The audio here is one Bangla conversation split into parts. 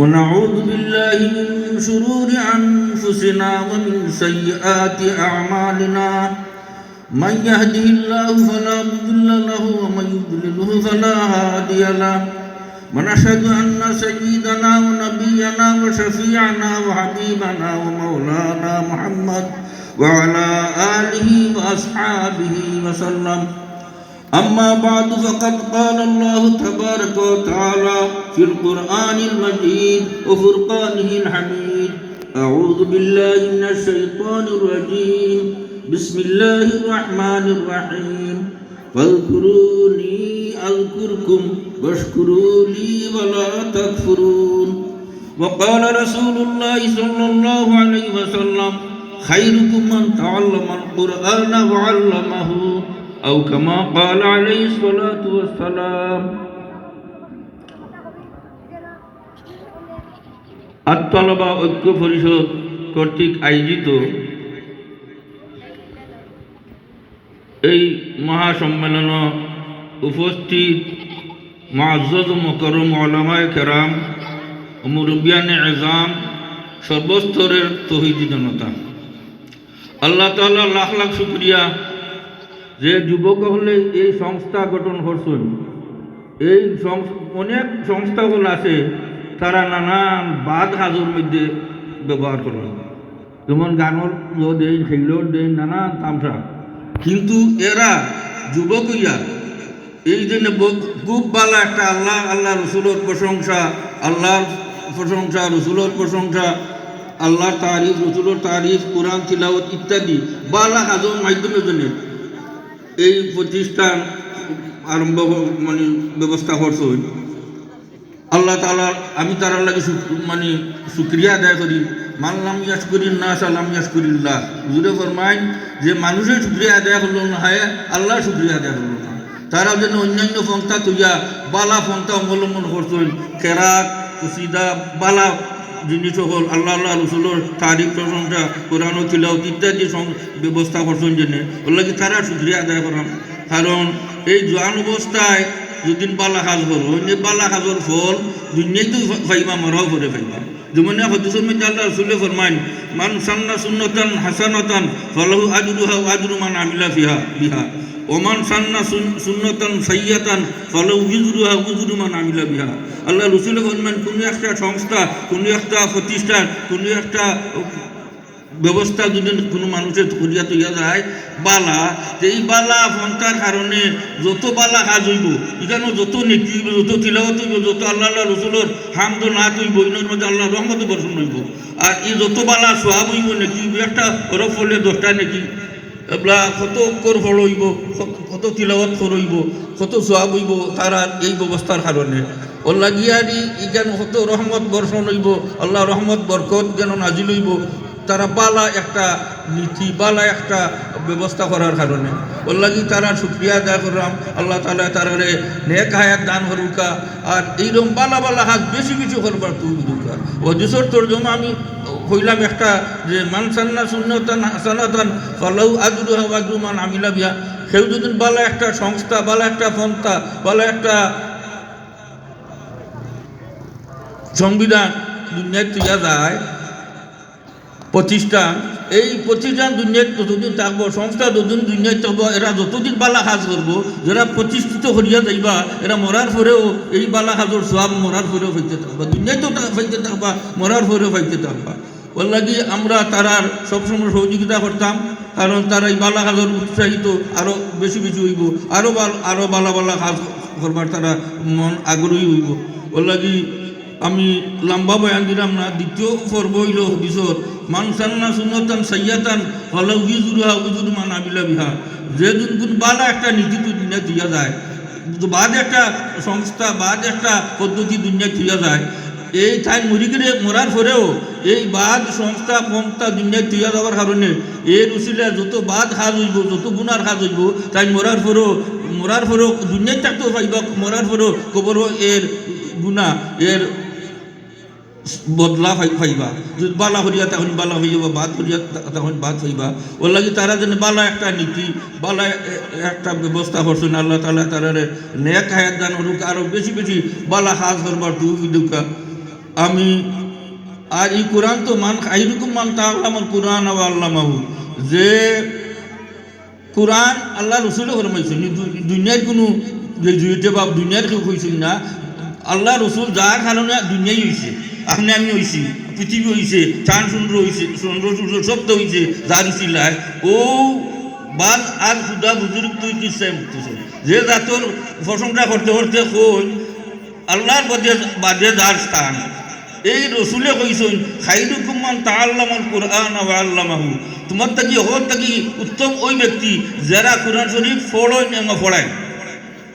ونعوذ بالله من شرور أنفسنا ومن سيئات أعمالنا. من يهده الله فلا مضل له ومن يضلله فلا هادي له. ونشهد أن سيدنا ونبينا وشفيعنا وحبيبنا ومولانا محمد وعلى آله وأصحابه وسلم. أما بعد فقد قال الله تبارك وتعالى في القرآن المجيد وفرقانه الحميد أعوذ بالله من الشيطان الرجيم بسم الله الرحمن الرحيم فاذكروني أذكركم واشكروا لي ولا تكفرون وقال رسول الله صلى الله عليه وسلم خيركم من تعلم القرآن وعلمه أو كما قال عليه الصلاة والسلام আত্মলবা ঐক্য পরিষদ কর্তৃক আয়োজিত এই মহাসম্মেলন উপস্থিত মাজ্জদ মকরম ওলামায় কেরাম মুরব্বিয়ানে এজাম সর্বস্তরের তহিদি জনতা আল্লাহ তাল্লাহ লাখ লাখ শুক্রিয়া যে যুবক হলে এই সংস্থা গঠন করছেন, এই অনেক সংস্থাগুলো আছে, তারা নানান বাদ হাজর মধ্যে ব্যবহার করে। যেমন গানর দেন সেগুলোর দেন, নানান তামসা। কিন্তু এরা যুবক হইয়া, এই জন্য খুব ভালো একটা আল্লাহ আল্লাহ রসুলোর প্রশংসা, আল্লাহর প্রশংসা, রসুলোর প্রশংসা, আল্লাহর তারিফ, রসুলোর তারিফ, কোরআন তিলাওত ইত্যাদি বালা কাজের মাধ্যমের জন্য। এই প্রতিষ্ঠান আরম্ভ মানে ব্যবস্থা করছে। আল্লাহ তালা আমি তার লাগে মানে সুক্রিয়া আদায় করি। মানলাম ইয়াস করি না সালাম ইয়াস করিল্লাহ হুজুরে ফরমাই যে মানুষের সুক্রিয়া আদায় করল না হয় আল্লাহ সুক্রিয়া আদায় করল না। তারা যেন অন্যান্য পন্থা তুইয়া বালা পন্থা অবলম্বন করছেন। কেরাত কুসিদা বালা জিনিস হল। আল্লাহ আল্লাহ রসুলোর তারিখ, প্রশংসা, কোরআন খিলাউত ইত্যাদি ব্যবস্থা করছেন জেনে। ওগুলো তারা সুক্রিয়া আদায় করাম কারণ এই জোয়ান অবস্থায় যদিন বালা কাজ করো যে বালা কাজর ফল দুনিয়াই তো ফাইবা, মরাও করে ফাইবা। যেমন আল্লাহ রসুলে ফরমান মান সান্না সুন্নতান হাসানতান, ফলাহু আজরুহা আজরু মান আমিলা ফিহা, বিহা। ওমান সান্না সুন্নতান সাইয়াতান ফলাহু উজরুহা উজরু মান আমিলা বিহা। আল্লাহ রসুলে ফরমান কোনো একটা সংস্থা, কোনো একটা প্রতিষ্ঠান, কোনো একটা ব্যবস্থা যদি কোনো মানুষের করিয়া তৈয়া যায়, বালা এই বালা ফন্তার কারণে যত বালা কাজ হইব, এখানে যত নীতি হইব, যত তিলাবত হইব, যত আল্লাহ আল্লাহ রসুলোর হামদ না হইব ইনের মধ্যে আল্লাহ রহমত বর্ষণ হইব। আর এই যত বালা সোহাব হইব, নাকি একটা ওরফ হলে দশটা নাকি এবলা কত ফল হইব, কত ফল হইব, কত সোহাব হইব তারা এই ব্যবস্থার কারণে ওল্লা গিয়ারি ইজ্ঞান কত রহমত বর্ষণ হইব, আল্লাহ রহমত বরকত যেন নাজিল হইব। তারা বালা একটা নীতি, বালা একটা ব্যবস্থা করার কারণে ওল্লাগি তারা সুক্রিয়া আদায় করলাম আল্লাহ তালা তারারে নেক হায়াত দান হরুকা আর এইরকম বালা বালা হাত বেশি কিছু করবার তুই দুকা অজসর তোর জন্য আমি হইলাম একটা যে, মান সান্না শূন্যতান হাসানাতান, ফলাউ আজরু আজরু মান আমিলা বিয়া সেও যদি বালা একটা সংস্থা, বালা একটা পন্থা, বালা একটা সংবিধান দুনিয়ায় তুইয়া যায় প্রতিষ্ঠান এই প্রতিষ্ঠান দুনিয়ায় যতদিন থাকব, সংস্থা যতদিন দুনিয়ায় থাকব, এরা যতদিন বালা কাজ করব, যারা প্রতিষ্ঠিত করিয়া যাইবা, এরা মরার পরেও এই বালা কাজর সব মরার পরেও ফাইতে থাকবা। দুনিয়ায় তো ফাইতে থাকবা, মরার পরেও ফাইতে থাকবা। ওর আমরা তারার সবসময় সহযোগিতা করতাম, কারণ তারা এই বালা কাজর উৎসাহিত আরও বেশি বেশি হইব আরও ভালো আরও বালা বালা কাজ করবার তারা মন আগ্রহী হইব। ওর আমি লম্বা বয়ান দিলাম না, দ্বিতীয় পর্ব হইল হদিসর মান সান্না সুন্নতান সাইয়াতান হলে উজুরুহা উজুর মান আবিলা বিহা। যে কোন বালা একটা নীতি তো দুনিয়া দিয়া যায়, বাদ একটা সংস্থা, বাদ একটা পদ্ধতি দুনিয়া থুয়া যায় এই ঠাই মরি করে মরার পরেও এই বাদ সংস্থা পন্থা দুনিয়ায় থুয়া যাওয়ার কারণে এই উচিলে যত বাদ সাজ হইব, যত গুণার সাজ হইব, তাই মরার পরেও মরার পরেও দুনিয়ায় থাকতেও পাইব মরার পরেও কবর এর গুণা, এর বদলা ফাই ফাইবা যদি বালা হরিয়া তখন বালা হয়ে যাবা বাদ হরিয়া তখন বাদ হইবা। ওর লাগে তারা যেন বালা একটা নীতি, বালা একটা ব্যবস্থা করছেন, আল্লাহ তালা তারা নেক হায়াত দান হরুক আরও বেশি বেশি বালা সাজ করবার তু দুকা আমি আর এই কোরআন তো মান এইরকম মান তা আমার কোরআন আবার আল্লাহ মাহু। যে কোরআন আল্লাহ রসুলে ফরমাইছেন দুনিয়ার কোনো গ্রাজুয়েটে বা দুনিয়ার কেউ কইছেন না, আল্লাহ রসুল যার কারণে দুনিয়াই হয়েছে আপনি আমি হয়েছি পৃথিবী হয়েছে চান সুন্দর হয়েছে চন্দ্র, সূর্য শব্দ হয়েছে যার উচিলায় ও বাদ আর সুদা বুজুর্গ তুই কিসায় মুক্তছে যে জাতর প্রশংসা করতে করতে কই, আল্লাহর বাদে বাদে যার স্থান। এই রসুলে কইছেন, খাইরুকুমান তাআল্লামাল কুরআন ওয়া আল্লামাহু। তোমার তাকি হর তাকি উত্তম ওই ব্যক্তি যারা কোরআন শরীফ ফড়য় নেঙ্গা ফড়ায়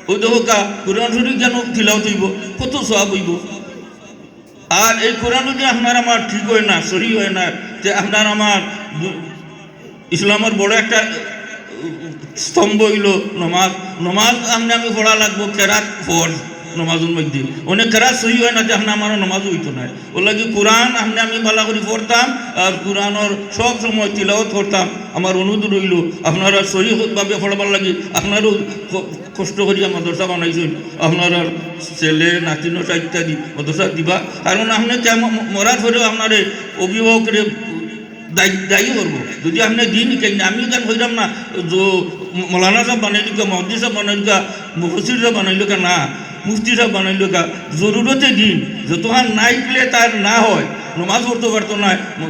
ওই দেখো কোরআন শরীফ যেন তিলাও হইব, কত সব হইব। আর এই কোরআন যদি আপনার আমার ঠিক হয় না, সহি হয় না, যে আপনার আমার ইসলামের বড় একটা, স্তম্ভ হইল নমাজ। নমাজ আপনি আমি পড়া লাগবো, কেরাত ফর নমাজের মধ্যে অনেক কেরাত সহি হয় না যে আপনি আমার নমাজ হইতো না ও লাগে কোরআন আপনি আমি বালা করে পড়তাম আর কোরআনের সব সময় তিলাওয়াত করতাম আমার অনুরোধ রইল আপনারা সহিভাবে পড়াবার লাগে আপনারও কষ্ট করিয়া মাদ্রাসা বানাইছেন। আপনারা ছেলে নাতি নাতিনো ইত্যাদি মাদ্রাসা দিবা। কারণ আপনি মরার পরেও আপনার অভিভাবকের দায়ী দায়ী করব যদি আপনি দিন কেন আমি কেন হইলাম না? মৌলানা সাহেব বানাইল কা মহদি সাহেব বানাইল কা মুফসির সাহেব বানাইল কা না। মুফতি সাহেব বানাইল কা জরুরতে দিন যতক্ষণ নাই পেলে তার না হয়। নমাজ পড়তে পারতো না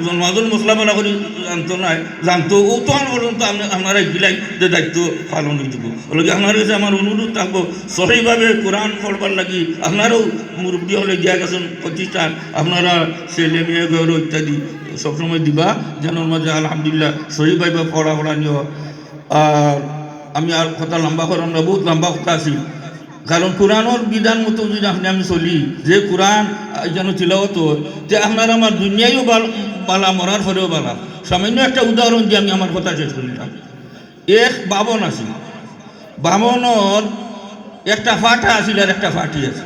নমাজুল মশলা বানা করে জানতো না জানতো ও তখন পর্যন্ত আপনি- আপনারা গিলাই যে দায়িত্ব পালন যাব ওগুলো আপনার কাছে আমার অনুরোধ থাকব সহিভাবে কোরআন পড়বার লাগি আপনারও মুরব্বী হলে গিয়া গেছেন প্রতিষ্ঠান আপনারা ছেলে মেয়ে গৌর ইত্যাদি সবসময় দিবা যেন মাঝে আলহামদুলিল্লাহ সহিভাবে পড়া পড়া নিও আর আমি আর কথা লম্বা করাম না বহুত লম্বা কথা আছিল। কারণ কোরআনের বিধান মতো যদি আপনি আমি চলি যে কোরআন যেন হয়, যে আপনার আমার দুনিয়ায়ও বালা মরার পরেও বালা। সামান্য একটা উদাহরণ দিয়ে আমি আমার কথা শেষ করিলাম এক বাবন আছিল বামনের একটা ফাটা আছিল আর একটা ফাটি আছে।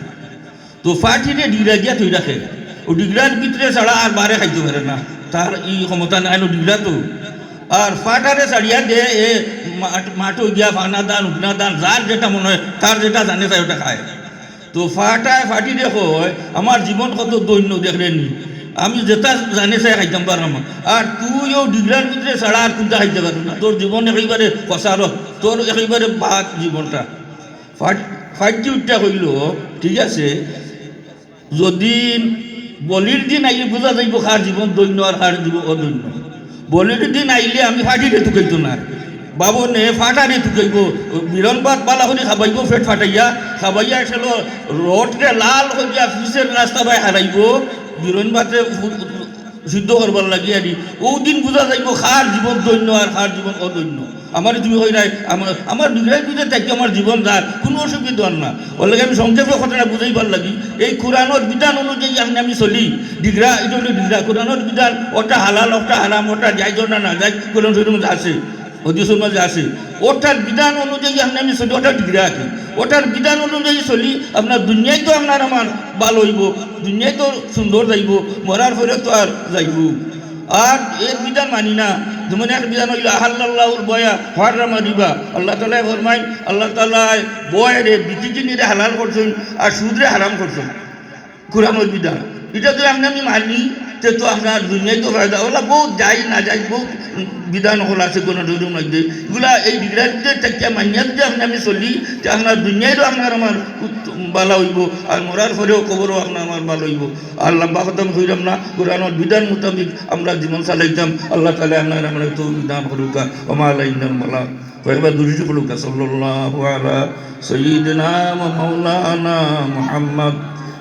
তো ফাটিরে ডিগরা দিয়া থই রাখে ও ডিগরার ভিতরে ছাড়া আর বারে খাইতে পারে না। তার ই ক্ষমতা নাই ডিগরা তো। আর ফাটারে ছাড়িয়া দে, এ মাট- গিয়া ফানা দান উঠনা দান যার যেটা মনে হয় তার যেটা জানে তাই ওটা খায়। তো ফাটায় ফাটি দেখো আমার জীবন কত দৈন্য দেখলেনি আমি যেটা জানে চাই খাইতাম পারলাম আর তুইও ডিগরার ভিতরে ছাড়া আর কোনটা খাইতে পারবি না তোর জীবন একেবারে কষার তোর একেবারে বাদ জীবনটা ফাট ফাইটটি উঠটা হইল ঠিক আছে যদি বলির দিন আইলে বোঝা যাইব কার জীবন দৈন্য আর কার জীবন অদৈন্য। বলির দিন আইলে আমি ফাটিরে তুকাইতো না। বাবনে ফাটারে তুকাইব বিরল বাদ বালা হলে খাবাইব ফেট ফাটাইয়া। খাবাইয়া খেল রটরে লাল হইয়া ফিসের রাস্তা বাই হারাইব। বিরন বাতে সিদ্ধ করবার লাগি আনি ও দিন বোঝা যাইব কার জীবন দৈন্য আর কার জীবন অদৈন্য আমার তুমি হই নাই আমার আমার বিগ্রাহের ভিতরে থাকি, আমার জীবন যার। কোনো অসুবিধা না। ওর আমি সংক্ষেপে কথাটা বুঝাইবার লাগি এই কোরআনের বিধান অনুযায়ী আপনি আমি চলি। ডিগ্রা এটা হলো ডিগ্রা। বিধান, ওটা হালাল, ওটা হারাম, ওটা যাই না না যাই, কোরআন শরীর মধ্যে আছে, হদিসের মাঝে আছে। ওটার বিধান অনুযায়ী আপনি আমি চলি, ওটা ডিগ্রা আছে ওটার বিধান অনুযায়ী চলি, আপনার দুনিয়ায় তো আপনার আমার ভালো হইব, দুনিয়ায় তো সুন্দর যাইব, মরার পরে তো আর যাইব। আর এর বিধান মানি না। যেমন এক বিধান হইল আহাল্লাহুর বয়া, হারামা রিবা। আল্লাহ তালায় ফরমাই আল্লাহ তালায় বয়রে বিচিচিনিরে হালাল করছেন আর সুদরে হারাম করছেন। কুরামর বিধান। এটা আপনি আমি মানি। তে তো আপনার দুনিয়ায় তো ফায়দা, ওলা বহুত যাই না যাই বহুত বিধান হল আছে কোনো ধরুন মধ্যে। এগুলা এই বিগ্রাহীদের টাকিয়া মানিয়া যদি আপনি আমি চলি, যে আপনার দুনিয়ায়ও আপনার আমার বালা হইব আর মরার পরেও কবরও আপনার আমার ভালো হইব। আর লম্বা কথা হইলাম না কোরআনের বিধান মোতাবিক আমরা জীবন চালাইতাম আল্লাহ তালে আপনার আমরা তো বিধান করুকা ওমা আলাইনাম মালা কয়েকবার পড়ুকা সাল্লাল্লাহু আলা সাইয়্যিদিনা ওয়া মাওলানা মুহাম্মদ।